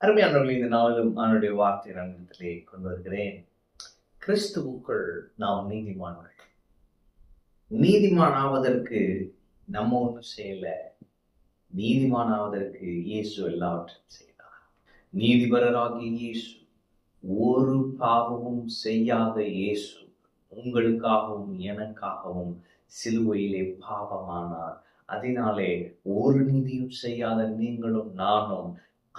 அருமையானவர்கள் இந்த நாளிலும் அவனுடைய வார்த்தை ரங்கத்திலே கொண்டு வருகிறேன். கிறிஸ்துவுக்குள் நாம் நீதிமான்கள். நீதிமான் ஆவதற்கு நம்ம ஒன்றும் செய்யல. நீதிமான் ஆவதற்கு இயேசு எல்லாவற்றையும் செய்தார். நீதிபரராகிய இயேசு ஒரு பாவமும் செய்யாத இயேசு உங்களுக்காகவும் எனக்காகவும் சிலுவையிலே பாவமானார். அதனாலே ஒரு நீதியும் செய்யாத நீங்களும் நானும்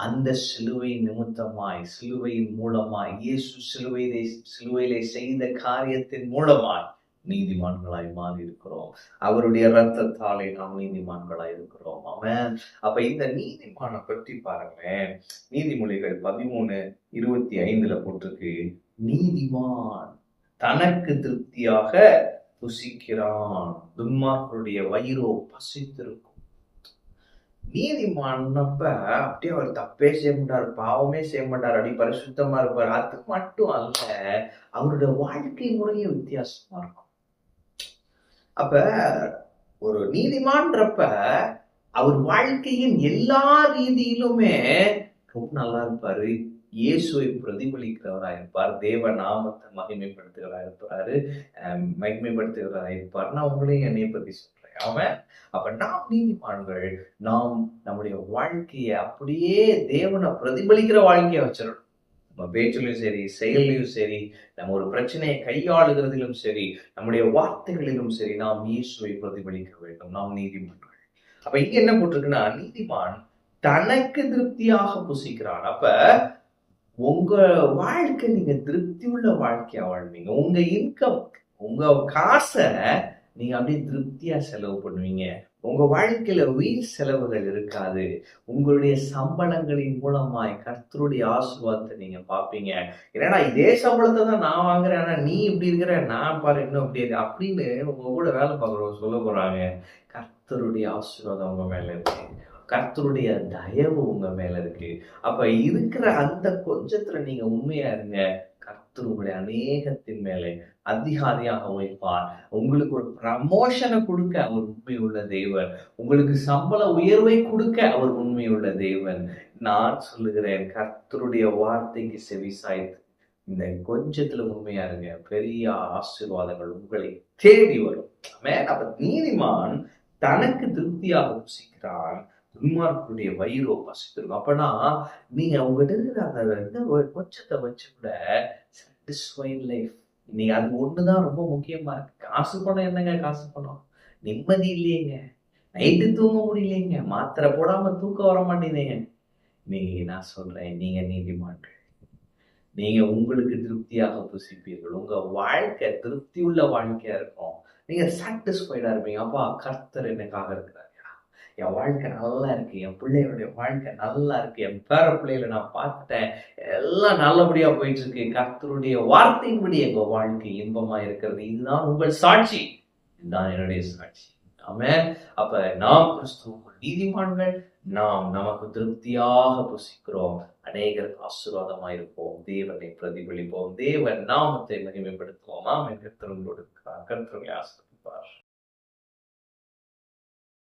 அந்த சிலுவை நிமித்தமாய் சிலுவையின் மூலமாய் இயேசு சிலுவையிலே சிலுவையிலே செய்த காரியத்தின் மூலமாய் நீதிமான்களாய் மாறி இருக்கிறோம் அவருடைய ரத்தத்தாலே நாம் நீதிமான்களாய் இருக்கிறோம். அவன் அப்ப இந்த நீதிமான பற்றி பாருங்களேன். நீதிமொழிகள் பதிமூணு இருபத்தி ஐந்துல போட்டிருக்கு. நீதிமான் தனக்கு திருப்தியாக புசிக்கிறான். துன்மார்களுடைய வயிறோ பசித்திருக்கும். நீதிமானப்ப அப்படியே அவர் தப்பே செய்ய மாட்டார் பாவமே செய்ய மாட்டார் அப்படி பரிசுத்தமா இருப்பார். அது மட்டும் அல்ல அவருடைய வாழ்க்கை முறையே வித்தியாசமா இருக்கும். அப்ப ஒரு நீதிமான்றப்ப அவர் வாழ்க்கையின் எல்லா ரீதியிலுமே ரொம்ப நல்லா இருப்பாரு. இயேசுவை பிரதிபலிக்கிறவராக இருப்பார். தேவ நாமத்தை மகிமைப்படுத்துகிறவராக இருப்பாரு. மகிமைப்படுத்துகிறவராக இருப்பார் நான் உங்களையும் என்னைய பத்தி சொல்றேன் அவன் அப்ப நாம் நீதிமான்கள் நாம் நம்முடைய வாழ்க்கையை அப்படியே தேவனை பிரதிபலிக்கிற வாழ்க்கையை வச்சிடணும் நம்ம பேச்சிலும் சரி செயலிலும் சரி நம்ம ஒரு பிரச்சனையை கையாளுகிறதிலும் சரி நம்முடைய வார்த்தைகளிலும் சரி நாம் இயேசுவை பிரதிபலிக்க வேண்டும். நாம் நீதிமான்கள். அப்ப இங்க என்ன போட்டிருக்குன்னா நீதிமான் தனக்கு திருப்தியாக புசிக்கிறான். அப்ப உங்க வாழ்க்கை நீங்க திருப்தி உள்ள வாழ்க்கையா வாழ்வீங்க உங்க இன்கம் உங்க காசை நீங்க அப்படியே திருப்தியா செலவு பண்ணுவீங்க. உங்க வாழ்க்கையில வீண் செலவுகள் இருக்காது. உங்களுடைய சம்பளங்களின் மூலமாய் கர்த்தருடைய ஆசீர்வாதத்தை நீங்க பாப்பீங்க ஏன்னா இதே சம்பளத்தை தான் நான் வாங்குறேன். ஆனா நீ இப்படி இருக்கிற நான் பாரு இன்னும் அப்படி இருக்கு. அப்படின்னு உங்க கூட வேலை பார்க்குறவங்க சொல்ல போறாங்க. கர்த்தருடைய ஆசீர்வாதம் உங்க மேல இருக்கு. கர்த்தருடைய தயவு உங்க மேல இருக்கு. அப்ப இருக்கிற அந்த கொஞ்சத்துல நீங்க உண்மையா இருங்க. கர்த்தர் உங்களுடைய அநேகத்தின் மேலே அதிகாரியாக வைப்பார். உங்களுக்கு ஒரு ப்ரமோஷனை கொடுக்க அவர் உண்மையுள்ள தேவன். உங்களுக்கு சம்பள உயர்வை கொடுக்க அவர் உண்மையுள்ள தேவன். நான் சொல்லுகிறேன் கர்த்தருடைய வார்த்தைக்கு செவி சாய்த்து இந்த கொஞ்சத்துல உண்மையா இருங்க. பெரிய ஆசீர்வாதங்கள் உங்களை தேடி வரும். அப்ப நீதிமான் தனக்கு திருப்தியாக ருசிக்கிறான். துன்மார்க்கனுடைய வயிறோ பசித்திருக்கும் அப்பனா நீங்க அவங்ககிட்ட இருக்கிற அந்த கொஞ்சத்தை வச்சு கூட சாட்டிஸ்ஃபைட் லைஃப் நீங்க அது ஒண்ணுதான் ரொம்ப முக்கியமா இருக்கு. காசு பணம் என்னங்க காசு பணம்? நிம்மதி இல்லையேங்க. நைட்டு தூங்க முடியலைங்க மாத்திரை போடாம தூக்கம் வர மாட்டேங்குதுங்க. நீங்க நான் சொல்றேன் நீங்க நீதிமான்கள். நீங்க உங்களுக்கு திருப்தியாக புசிப்பீர்கள். உங்க வாழ்க்கை திருப்தி உள்ள வாழ்க்கையா இருக்கும். நீங்க சாட்டிஸ்ஃபைடா இருப்பீங்க. அப்பா கர்த்தர் எனக்காக இருக்கிறார். என் வாழ்க்கை நல்லா இருக்கு என் பிள்ளைகளுடைய வாழ்க்கை நல்லா இருக்கு என் பேர பிள்ளைகளை நான் பார்த்துட்டேன். எல்லாம் நல்லபடியா போயிட்டு இருக்கு கர்த்தருடைய வார்த்தையின்படி எங்க வாழ்க்கை இன்பமா இருக்கிறது. இதுதான் உங்கள் சாட்சி. இதுதான் என்னுடைய சாட்சி. ஆமே அப்ப நாம் கிறிஸ்துவுக்குள் நீதிமான்கள் நாம் நமக்கு திருப்தியாக புசிக்கிறோம். அநேகருக்கு ஆசீர்வாதமாக இருப்போம். தேவனை பிரதிபலிப்போம். தேவன் நாமத்தை மகிமைப்படுத்துவோம். நாம் என் இருக்கிறார். கர்த்தர்களை ஆசிரியர்